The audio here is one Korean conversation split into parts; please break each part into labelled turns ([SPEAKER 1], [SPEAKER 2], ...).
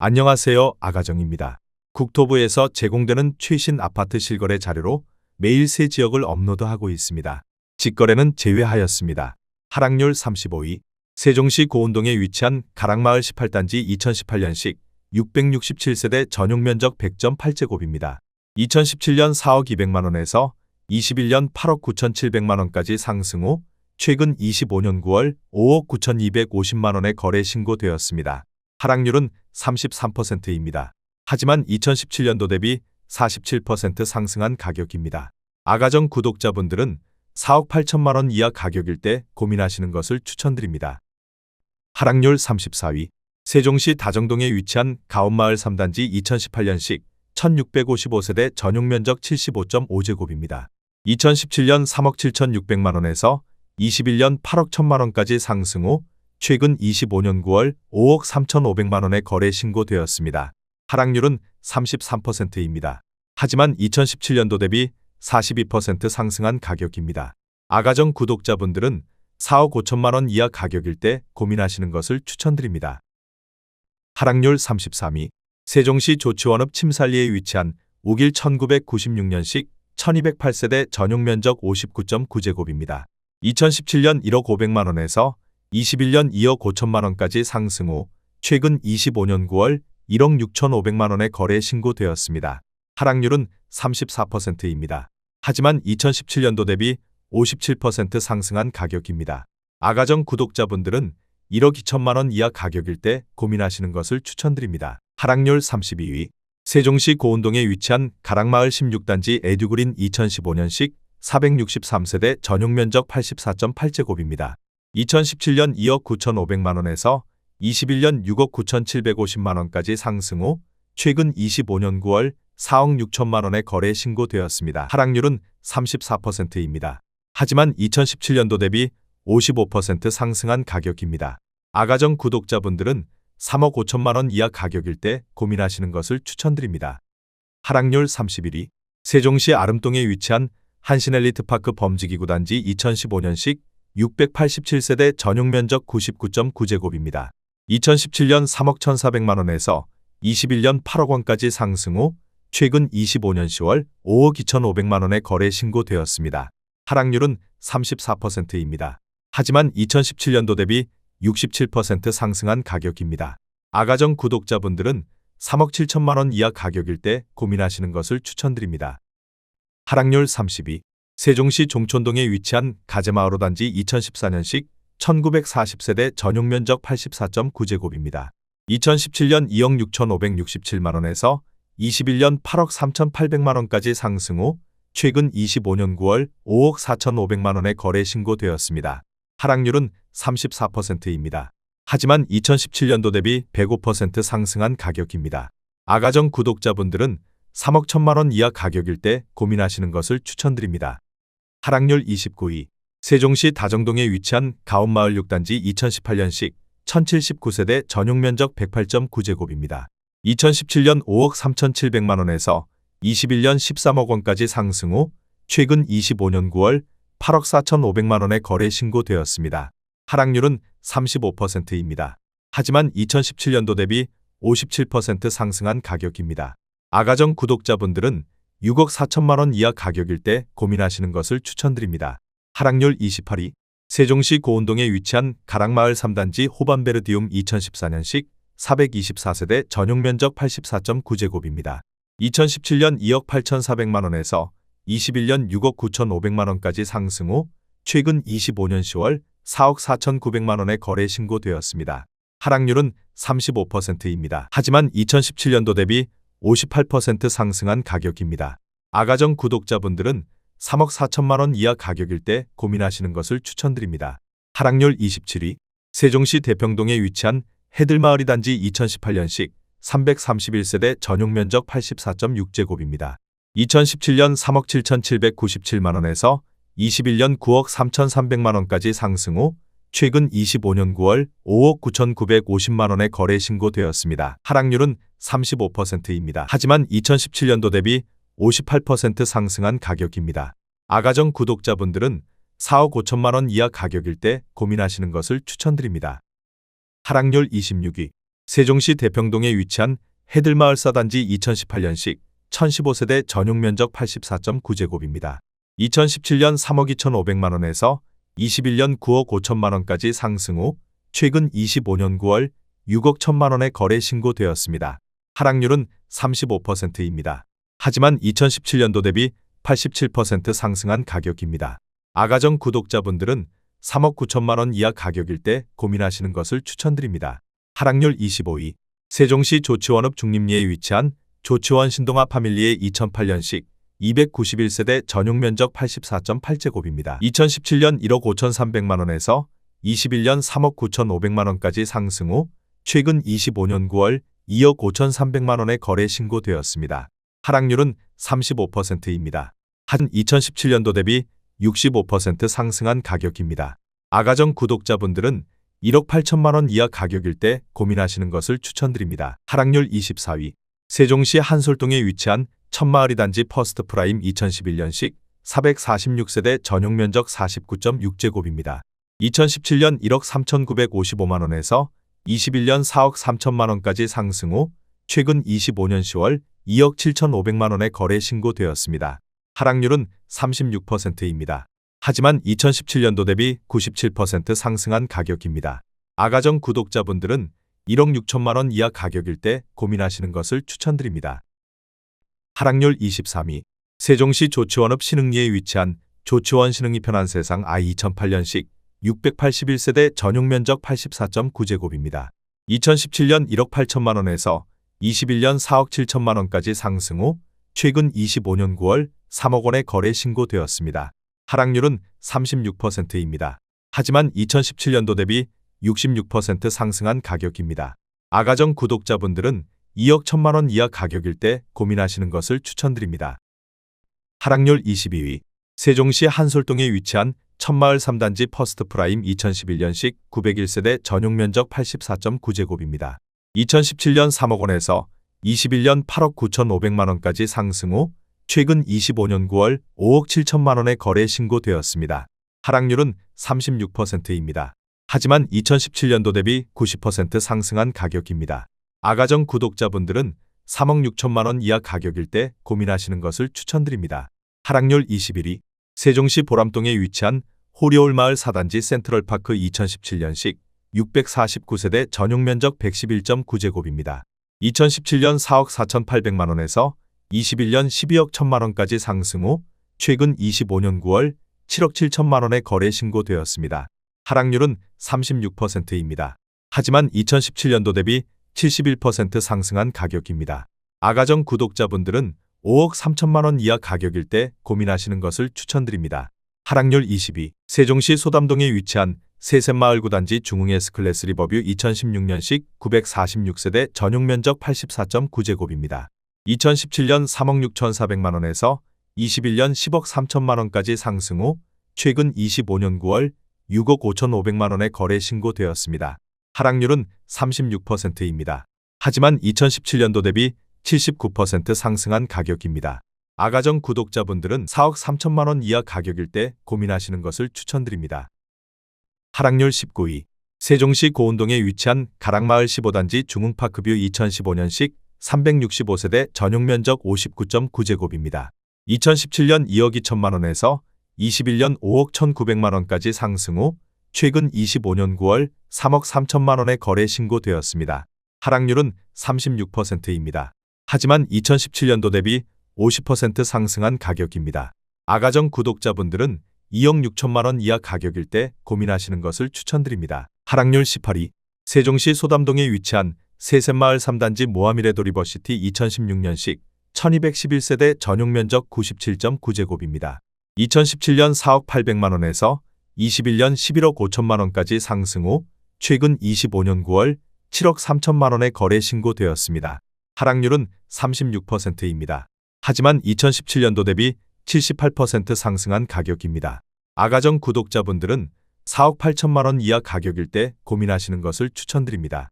[SPEAKER 1] 안녕하세요. 아가정입니다. 국토부에서 제공되는 최신 아파트 실거래 자료로 매일 새 지역을 업로드하고 있습니다. 직거래는 제외하였습니다. 하락률 35위. 세종시 고운동에 위치한 가락마을 18단지 2018년식 667세대 전용 면적 100.8제곱입니다. 2017년 4억 200만 원에서 21년 8억 9,700만 원까지 상승 후 최근 25년 9월 5억 9,250만 원에 거래 신고되었습니다. 하락률은 33%입니다. 하지만 2017년도 대비 47% 상승한 가격입니다. 아가정 구독자분들은 4억 8천만 원 이하 가격일 때 고민하시는 것을 추천드립니다. 하락률 34위 세종시 다정동에 위치한 가온마을 3단지 2018년식 1655세대 전용 면적 75.5제곱입니다. 2017년 3억 7,600만 원에서 21년 8억 1천만 원까지 상승 후 최근 25년 9월 5억 3,500만 원에 거래 신고되었습니다. 하락률은 33%입니다. 하지만 2017년도 대비 42% 상승한 가격입니다. 아가정 구독자분들은 4억 5천만 원 이하 가격일 때 고민하시는 것을 추천드립니다. 하락률 33위 세종시 조치원읍 침살리에 위치한 우길 1996년식 1208세대 전용 면적 59.9제곱입니다. 2017년 1억 500만 원에서 21년 2억 5천만 원까지 상승 후 최근 25년 9월 1억 6천5백만 원에 거래 신고되었습니다. 하락률은 34%입니다. 하지만 2017년도 대비 57% 상승한 가격입니다. 아가정 구독자분들은 1억 2천만 원 이하 가격일 때 고민하시는 것을 추천드립니다. 하락률 32위 세종시 고운동에 위치한 가락마을 16단지 에듀그린 2015년식 463세대 전용 면적 84.8제곱입니다. 2017년 2억 9천5백만 원에서 21년 6억 9천7백오십만 원까지 상승 후 최근 25년 9월 4억 6천만 원에 거래 신고되었습니다. 하락률은 34%입니다. 하지만 2017년도 대비 55% 상승한 가격입니다. 아가정 구독자분들은 3억 5천만 원 이하 가격일 때 고민하시는 것을 추천드립니다. 하락률 31위 세종시 아름동에 위치한 한신엘리트파크 범지기구 단지 2015년식 687세대 전용 면적 99.9제곱입니다. 2017년 3억 1,400만 원에서 21년 8억 원까지 상승 후 최근 25년 10월 5억 2,500만 원에 거래 신고되었습니다. 하락률은 34%입니다. 하지만 2017년도 대비 67% 상승한 가격입니다. 아가정 구독자분들은 3억 7천만 원 이하 가격일 때 고민하시는 것을 추천드립니다. 하락률 32. 세종시 종촌동에 위치한 가재마을호 단지 2014년식 1940세대 전용 면적 84.9제곱입니다. 2017년 2억 6,567만 원에서 21년 8억 3,800만 원까지 상승 후 최근 25년 9월 5억 4,500만 원에 거래 신고되었습니다. 하락률은 34%입니다. 하지만 2017년도 대비 105% 상승한 가격입니다. 아가정 구독자분들은 3억 1천만 원 이하 가격일 때 고민하시는 것을 추천드립니다. 하락률 29위 세종시 다정동에 위치한 가온마을 6단지 2018년식 1079세대 전용 면적 108.9제곱입니다. 2017년 5억 3,700만 원에서 21년 13억 원까지 상승 후 최근 25년 9월 8억 4,500만 원에 거래 신고되었습니다. 하락률은 35%입니다. 하지만 2017년도 대비 57% 상승한 가격입니다. 아가정 구독자분들은 6억 4천만 원 이하 가격일 때 고민하시는 것을 추천드립니다. 하락률 28위 세종시 고운동에 위치한 가락마을 3단지 호반베르디움 2014년식 424세대 전용 면적 84.9제곱입니다. 2017년 2억 8,400만 원에서 21년 6억 9,500만 원까지 상승 후 최근 25년 10월 4억 4,900만 원에 거래 신고되었습니다. 하락률은 35%입니다. 하지만 2017년도 대비 58% 상승한 가격입니다. 아가정 구독자분들은 3억 4천만 원 이하 가격일 때 고민하시는 것을 추천드립니다. 하락률 27위 세종시 대평동에 위치한 해들마을이 단지 2018년식 331세대 전용 면적 84.6제곱입니다. 2017년 3억 7,797만 원에서 21년 9억 3,300만 원까지 상승 후 최근 25년 9월 5억 9,950만 원에 거래 신고되었습니다. 하락률은 35%입니다. 하지만 2017년도 대비 58% 상승한 가격입니다. 아가정 구독자분들은 4억 5천만 원 이하 가격일 때 고민하시는 것을 추천드립니다. 하락률 26위 세종시 대평동에 위치한 해들마을 사단지 2018년식 1015세대 전용 면적 84.9제곱입니다. 2017년 3억 2,500만 원에서 21년 9억 5천만 원까지 상승 후 최근 25년 9월 6억 1천만 원에 거래 신고되었습니다. 하락률은 35%입니다. 하지만 2017년도 대비 87% 상승한 가격입니다. 아가정 구독자분들은 3억 9천만 원 이하 가격일 때 고민하시는 것을 추천드립니다. 하락률 25위 세종시 조치원읍 중림리에 위치한 조치원 신동아 파밀리의 2008년식 291세대 전용 면적 84.8제곱입니다. 2017년 1억 5,300만 원에서 21년 3억 9,500만 원까지 상승 후 최근 25년 9월 2억 5,300만 원에 거래 신고되었습니다. 하락률은 35%입니다. 한 2017년도 대비 65% 상승한 가격입니다. 아가정 구독자분들은 1억 8천만 원 이하 가격일 때 고민하시는 것을 추천드립니다. 하락률 24위 세종시 한솔동에 위치한 천마을이 단지 퍼스트 프라임 2011년식 446세대 전용 면적 49.6제곱입니다. 2017년 1억 3,955만 원에서 21년 4억 3천만 원까지 상승 후 최근 25년 10월 2억 7,500만 원에 거래 신고되었습니다. 하락률은 36%입니다. 하지만 2017년도 대비 97% 상승한 가격입니다. 아가정 구독자분들은 1억 6천만 원 이하 가격일 때 고민하시는 것을 추천드립니다. 하락률 23위 세종시 조치원읍 신흥리에 위치한 조치원 신흥리 편한 세상 I 2008년식 681세대 전용 면적 84.9제곱입니다. 2017년 1억 8천만 원에서 21년 4억 7천만 원까지 상승 후 최근 25년 9월 3억 원에 거래 신고되었습니다. 하락률은 36%입니다. 하지만 2017년도 대비 66% 상승한 가격입니다. 아가정 구독자분들은 2억 1천만 원 이하 가격일 때 고민하시는 것을 추천드립니다. 하락률 22위 세종시 한솔동에 위치한 천마을 3단지 퍼스트 프라임 2011년식 901세대 전용 면적 84.9제곱입니다. 2017년 3억 원에서 21년 8억 9천5백만 원까지 상승 후 최근 25년 9월 5억 7천만 원에 거래 신고되었습니다. 하락률은 36%입니다. 하지만 2017년도 대비 90% 상승한 가격입니다. 아가정 구독자분들은 3억 6천만 원 이하 가격일 때 고민하시는 것을 추천드립니다. 하락률 21위 세종시 보람동에 위치한 호리올 마을 사단지 센트럴파크 2017년식 649세대 전용 면적 111.9제곱입니다. 2017년 4억 4,800만 원에서 21년 12억 1천만 원까지 상승 후 최근 25년 9월 7억 7천만 원에 거래 신고되었습니다. 하락률은 36%입니다. 하지만 2017년도 대비 71% 상승한 가격입니다. 아가정 구독자분들은 5억 3천만 원 이하 가격일 때 고민하시는 것을 추천드립니다. 하락률 22 세종시 소담동에 위치한 세샘마을 구단지 중흥의 스클래스 리버뷰 2016년식 946세대 전용 면적 84.9제곱입니다. 2017년 3억 6천4백만 원에서 21년 10억 3천만 원까지 상승 후 최근 25년 9월 6억 5천5백만 원에 거래 신고되었습니다. 하락률은 36%입니다. 하지만 2017년도 대비 79% 상승한 가격입니다. 아가정 구독자분들은 4억 3천만 원 이하 가격일 때 고민하시는 것을 추천드립니다. 하락률 19위 세종시 고운동에 위치한 가락마을 15단지 중흥파크뷰 2015년식 365세대 전용 면적 59.9제곱입니다. 2017년 2억 2천만 원에서 21년 5억 1,900만 원까지 상승 후 최근 25년 9월 3억 3천만 원에 거래 신고되었습니다. 하락률은 36%입니다. 하지만 2017년도 대비 50% 상승한 가격입니다. 아가정 구독자분들은 2억 6천만 원 이하 가격일 때 고민하시는 것을 추천드립니다. 하락률 18위 세종시 소담동에 위치한 세샘마을 3단지 모하미레 도 리버시티 2016년식 1211세대 전용 면적 97.9제곱입니다. 2017년 4억 800만 원에서 21년 11억 5천만 원까지 상승 후 최근 25년 9월 7억 3천만 원에 거래 신고되었습니다. 하락률은 36%입니다. 하지만 2017년도 대비 78% 상승한 가격입니다. 아가정 구독자분들은 4억 8천만 원 이하 가격일 때 고민하시는 것을 추천드립니다.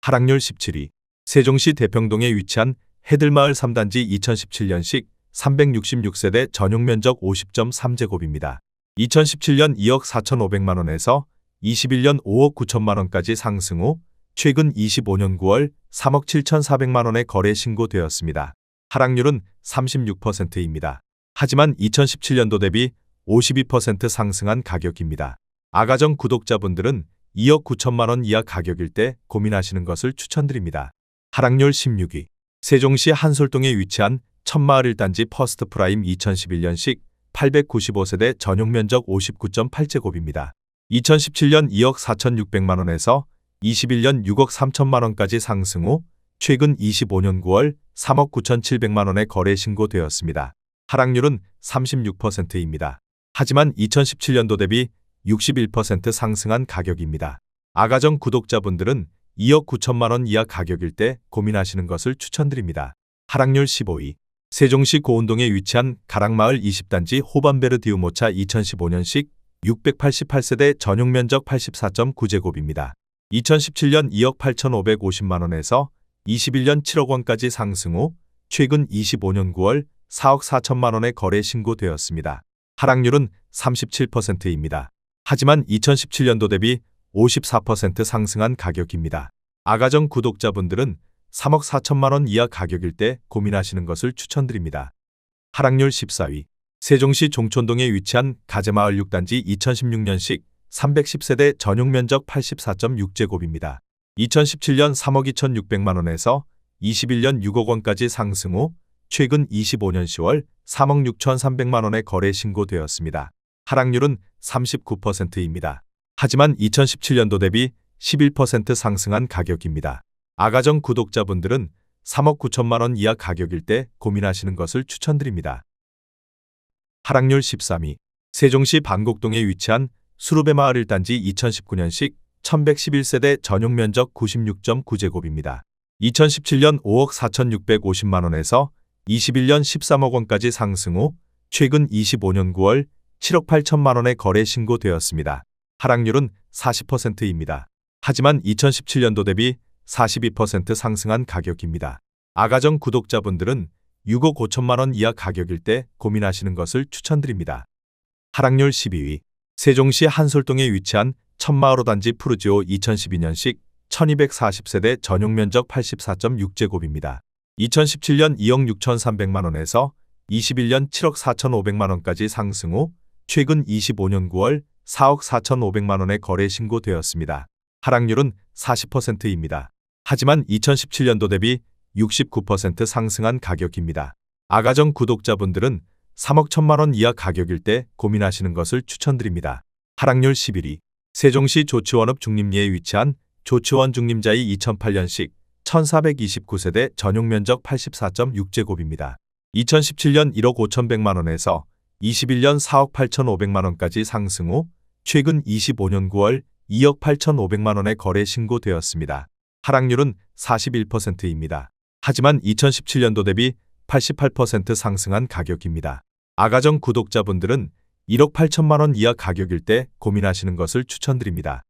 [SPEAKER 1] 하락률 17위 세종시 대평동에 위치한 해들마을 3단지 2017년식 366세대 전용 면적 50.3제곱입니다. 2017년 2억 4,500만 원에서 21년 5억 9천만 원까지 상승 후 최근 25년 9월 3억 7,400만 원의 거래 신고되었습니다. 하락률은 36%입니다. 하지만 2017년도 대비 52% 상승한 가격입니다. 아가정 구독자분들은 2억 9천만 원 이하 가격일 때 고민하시는 것을 추천드립니다. 하락률 16위. 세종시 한솔동에 위치한 천마을 1단지 퍼스트 프라임 2011년식 895세대 전용 면적 59.8제곱입니다. 2017년 2억 4,600만 원에서 21년 6억 3천만 원까지 상승 후 최근 25년 9월 3억 9,700만 원의 거래 신고되었습니다. 하락률은 36%입니다. 하지만 2017년도 대비 61% 상승한 가격입니다. 아가정 구독자분들은 2억 9천만 원 이하 가격일 때 고민하시는 것을 추천드립니다. 하락률 15위. 세종시 고운동에 위치한 가락마을 20단지 호반베르디우모차 2015년식 688세대 전용 면적 84.9제곱입니다. 2017년 2억 8,550만 원에서 21년 7억 원까지 상승 후 최근 25년 9월 4억 4천만 원의 거래 신고되었습니다. 하락률은 37%입니다. 하지만 2017년도 대비 54% 상승한 가격입니다. 아가정 구독자분들은 3억 4천만 원 이하 가격일 때 고민하시는 것을 추천드립니다. 하락률 14위. 세종시 종촌동에 위치한 가재마을 6단지 2016년식 310세대 전용 면적 84.6제곱입니다. 2017년 3억 2,600만 원에서 21년 6억 원까지 상승 후 최근 25년 10월 3억 6,300만 원의 거래 신고되었습니다. 하락률은 39%입니다. 하지만 2017년도 대비 11% 상승한 가격입니다. 아가정 구독자분들은 3억 9천만 원 이하 가격일 때 고민하시는 것을 추천드립니다. 하락률 13위. 세종시 방곡동에 위치한 수루베 마을 1단지 2019년식 1111세대 전용 면적 96.9제곱입니다. 2017년 5억 4,650만 원에서 21년 13억 원까지 상승 후 최근 25년 9월 7억 8천만 원의 거래 신고되었습니다. 하락률은 40%입니다. 하지만 2017년도 대비 42% 상승한 가격입니다. 아가정 구독자분들은 6억 5천만 원 이하 가격일 때 고민하시는 것을 추천드립니다. 하락률 12위. 세종시 한솔동에 위치한 천마을호 단지 푸르지오 2012년식 1240세대 전용 면적 84.6제곱입니다. 2017년 2억 6,300만 원에서 21년 7억 4,500만 원까지 상승 후 최근 25년 9월 4억 4,500만 원의 거래 신고되었습니다. 하락률은 40%입니다. 하지만 2017년도 대비 69% 상승한 가격입니다. 아가정 구독자분들은 3억 1천만 원 이하 가격일 때 고민하시는 것을 추천드립니다. 하락률 11위. 세종시 조치원읍 중림리에 위치한 조치원 중림자이 2008년식 1429세대 전용 면적 84.6제곱입니다. 2017년 1억 5,100만 원에서 21년 4억 8,500만 원까지 상승 후 최근 25년 9월 2억 8,500만 원의 거래 신고되었습니다. 하락률은 41%입니다. 하지만 2017년도 대비 88% 상승한 가격입니다. 아가정 구독자분들은 1억 8천만 원 이하 가격일 때 고민하시는 것을 추천드립니다.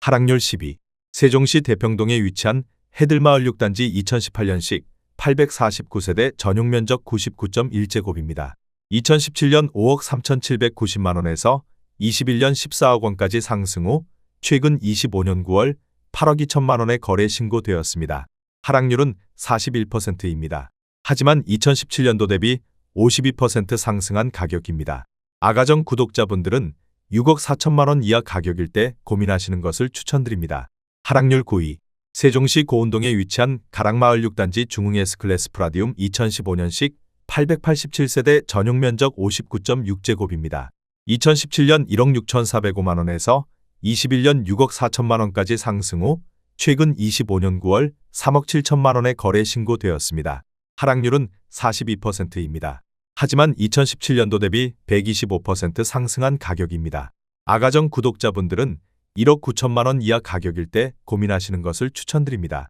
[SPEAKER 1] 하락률 12. 세종시 대평동에 위치한 해들마을 6단지 2018년식 849세대 전용 면적 99.1제곱입니다. 2017년 5억 3,790만 원에서 21년 14억 원까지 상승 후 최근 25년 9월 8억 2천만 원의 거래 신고되었습니다. 하락률은 41%입니다. 하지만 2017년도 대비 52% 상승한 가격입니다. 아가정 구독자분들은 6억 4천만 원 이하 가격일 때 고민하시는 것을 추천드립니다. 하락률 9위. 세종시 고운동에 위치한 가락마을 6단지 중흥 S클래스 프라디움 2015년식 887세대 전용 면적 59.6제곱입니다. 2017년 1억 6,405만 원에서 21년 6억 4천만 원까지 상승 후 최근 25년 9월 3억 7천만 원의 거래 신고되었습니다. 하락률은 42%입니다. 하지만 2017년도 대비 125% 상승한 가격입니다. 아가정 구독자분들은 1억 9천만 원 이하 가격일 때 고민하시는 것을 추천드립니다.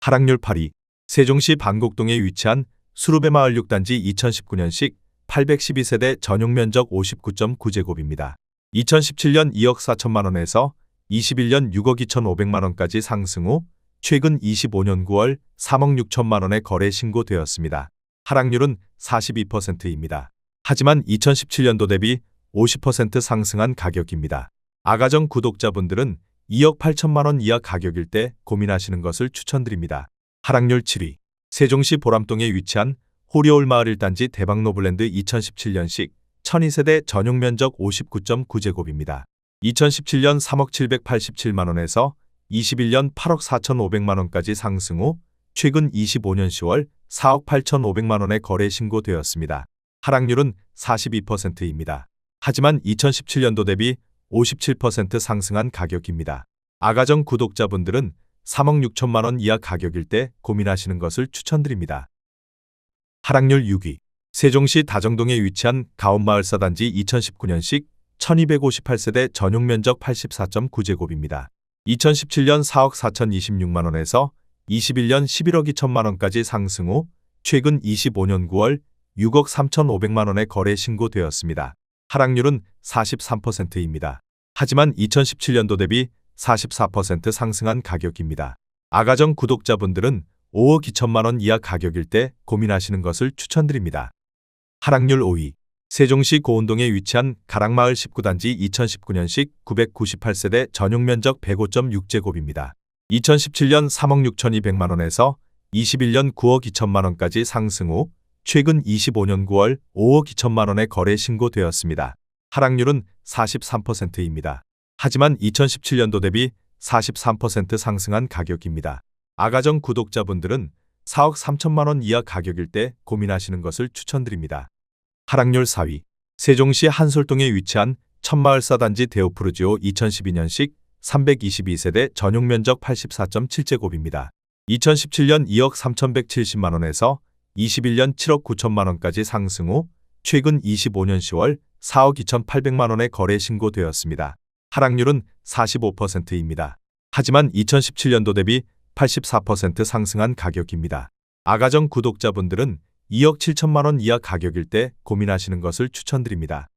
[SPEAKER 1] 하락률 8위. 세종시 방곡동에 위치한 수루베 마을 6단지 2019년식 812세대 전용 면적 59.9제곱입니다. 2017년 2억 4천만 원에서 21년 6억 2천 5백만 원까지 상승 후 최근 25년 9월 3억 6천만 원의 거래 신고되었습니다. 하락률은 42%입니다. 하지만 2017년도 대비 50% 상승한 가격입니다. 아가정 구독자분들은 2억 8천만 원 이하 가격일 때 고민하시는 것을 추천드립니다. 하락률 7위. 세종시 보람동에 위치한 호리올 마을 1단지 대박노블랜드 2017년식 12세대 전용 면적 59.9제곱입니다. 2017년 3억 787만 원에서 21년 8억 4,500만 원까지 상승 후 최근 25년 10월 4억 8,500만 원에 거래 신고되었습니다. 하락률은 42%입니다. 하지만 2017년도 대비 57% 상승한 가격입니다. 아가정 구독자분들은 3억 6천만 원 이하 가격일 때 고민하시는 것을 추천드립니다. 하락률 6위. 세종시 다정동에 위치한 가온마을사 단지 2019년식 1258세대 전용 면적 84.9제곱입니다. 2017년 4억 4,026만 원에서 21년 11억 2천만 원까지 상승 후 최근 25년 9월 6억 3,500만 원에 거래 신고되었습니다. 하락률은 43%입니다. 하지만 2017년도 대비 44% 상승한 가격입니다. 아가정 구독자분들은 5억 2천만 원 이하 가격일 때 고민하시는 것을 추천드립니다. 하락률 5위. 세종시 고운동에 위치한 가락마을 19단지 2019년식 998세대 전용 면적 105.6제곱입니다. 2017년 3억 6,200만 원에서 21년 9억 2천만 원까지 상승 후 최근 25년 9월 5억 2천만 원에 거래 신고되었습니다. 하락률은 43%입니다. 하지만 2017년도 대비 43% 상승한 가격입니다. 아가정 구독자분들은 4억 3천만 원 이하 가격일 때 고민하시는 것을 추천드립니다. 하락률 4위. 세종시 한솔동에 위치한 천마을사 단지 데오프르지오 2012년식 322세대 전용 면적 84.7제곱입니다. 2017년 2억 3,170만 원에서 21년 7억 9천만 원까지 상승 후 최근 25년 10월 4억 2,800만 원에 거래 신고되었습니다. 하락률은 45%입니다. 하지만 2017년도 대비 84% 상승한 가격입니다. 아가정 구독자분들은 2억 7천만 원 이하 가격일 때 고민하시는 것을 추천드립니다.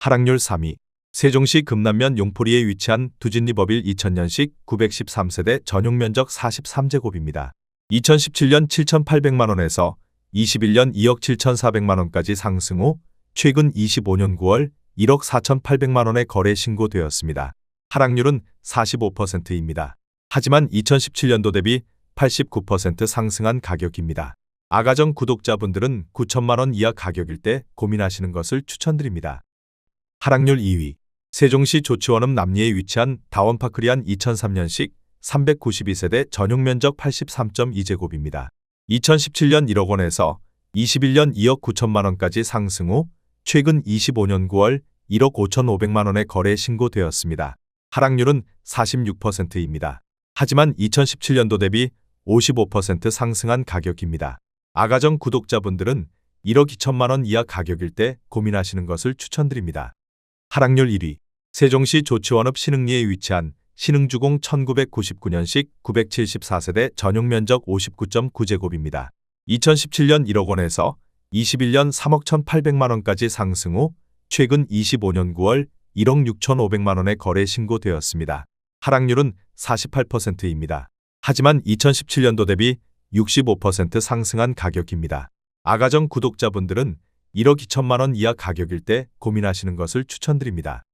[SPEAKER 1] 하락률 3위. 세종시 금남면 용포리에 위치한 두진리버빌 2000년식 913세대 전용 면적 43제곱입니다. 2017년 7,800만 원에서 21년 2억 7,400만 원까지 상승 후 최근 25년 9월 1억 4,800만 원에 거래 신고되었습니다. 하락률은 45%입니다. 하지만 2017년도 대비 89% 상승한 가격입니다. 아가정 구독자분들은 9천만 원 이하 가격일 때 고민하시는 것을 추천드립니다. 하락률 2위. 세종시 조치원읍 남리에 위치한 다원파크리안 2003년식 392세대 전용 면적 83.2제곱입니다. 2017년 1억 원에서 21년 2억 9천만 원까지 상승 후 최근 25년 9월 1억 5천5백만 원에 거래 신고되었습니다. 하락률은 46%입니다. 하지만 2017년도 대비 55% 상승한 가격입니다. 아가정 구독자분들은 1억 2천만 원 이하 가격일 때 고민하시는 것을 추천드립니다. 하락률 1위. 세종시 조치원읍 신흥리에 위치한 신흥주공 1999년식 974세대 전용 면적 59.9제곱입니다. 2017년 1억 원에서 21년 3억 1,800만 원까지 상승 후 최근 25년 9월 1억 6,500만 원에 거래 신고되었습니다. 하락률은 48%입니다. 하지만 2017년도 대비 65% 상승한 가격입니다. 아가정 구독자분들은 1억 2천만 원 이하 가격일 때 고민하시는 것을 추천드립니다.